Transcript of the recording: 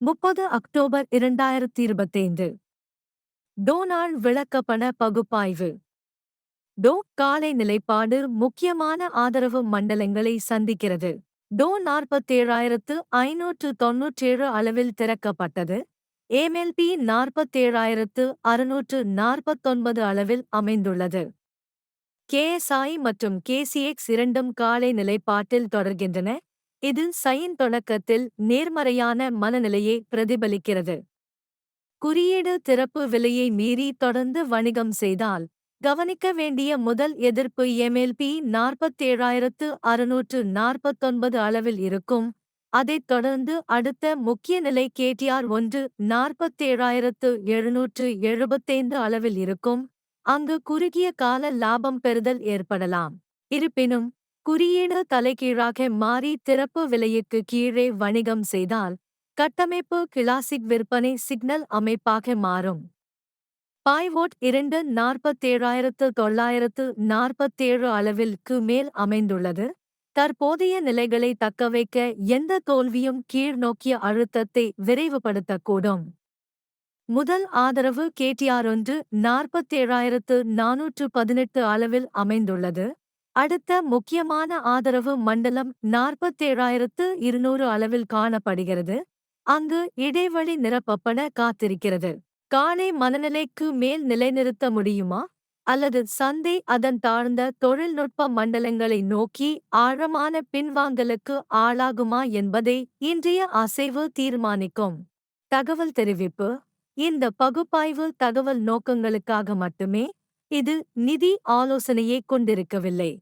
முப்பது அக்டோபர் இரண்டாயிரத்தி இருபத்தைந்து டோனாள் விளக்கப்பட பகுப்பாய்வு. டோ காலை நிலைப்பாடு முக்கியமான ஆதரவு மண்டலங்களை சந்திக்கிறது. டோ நாற்பத்தேழாயிரத்து ஐநூற்று தொன்னூற்றேழு அளவில் திறக்கப்பட்டது. ஏமெல்பி நாற்பத்தேழாயிரத்து அறுநூற்று நாற்பத்தொன்பது அளவில் அமைந்துள்ளது. கேஎஸ்ஐ மற்றும் கேசிஎக்ஸ் இரண்டும் காலை நிலைப்பாட்டில் தொடர்கின்றன. இது சயின் தொடக்கத்தில் நேர்மறையான மனநிலையை பிரதிபலிக்கிறது. குறியீடு திறப்பு விலையை மீறி தொடர்ந்து வணிகம் செய்தால் கவனிக்க வேண்டிய முதல் எதிர்ப்பு எம்எல்பி நாற்பத்தேழாயிரத்து அறுநூற்று நாற்பத்தொன்பது அளவில் இருக்கும். அதைத் தொடர்ந்து அடுத்த முக்கிய நிலை கேடிஆர் ஒன்று நாற்பத்தேழாயிரத்து எழுநூற்று எழுபத்தைந்து அளவில் இருக்கும். அங்கு குறுகிய கால லாபம் பெறுதல் ஏற்படலாம். இருப்பினும் குறியீடு தலைகீழாக மாறி திறப்பு விலையுக்கு கீழே வணிகம் செய்தால் கட்டமைப்பு கிளாசிக் விற்பனை சிக்னல் அமைப்பாக மாறும். பாய்வோட் இரண்டு நாற்பத்தேழாயிரத்து தொள்ளாயிரத்து நாற்பத்தேழு அளவிற்கு மேல் அமைந்துள்ளது. தற்போதைய நிலைகளை தக்கவைக்க எந்த தோல்வியும் கீழ்நோக்கிய அழுத்தத்தை விரைவுபடுத்தக்கூடும். முதல் ஆதரவு கேடிஆர் ஒன்று நாற்பத்தேழாயிரத்து நானூற்று பதினெட்டு அளவில் அமைந்துள்ளது. அடுத்த முக்கியமான ஆதரவு மண்டலம் நாற்பத்தேழாயிரத்து இருநூறு அளவில் காணப்படுகிறது. அங்கு இடைவெளி நிரப்பப்பட காத்திருக்கிறது. காலை மனநிலைக்கு மேல் நிலைநிறுத்த முடியுமா? அல்லது சந்தை அதன் தாழ்ந்த தொழில்நுட்ப மண்டலங்களை நோக்கி ஆழமான பின்வாங்கலுக்கு ஆளாகுமா என்பதை இன்றைய அசைவு தீர்மானிக்கும். தகவல் தெரிவிப்பு. இந்த பகுப்பாய்வு தகவல் நோக்கங்களுக்காக மட்டுமே. இது நிதி ஆலோசனையை கொண்டிருக்கவில்லை.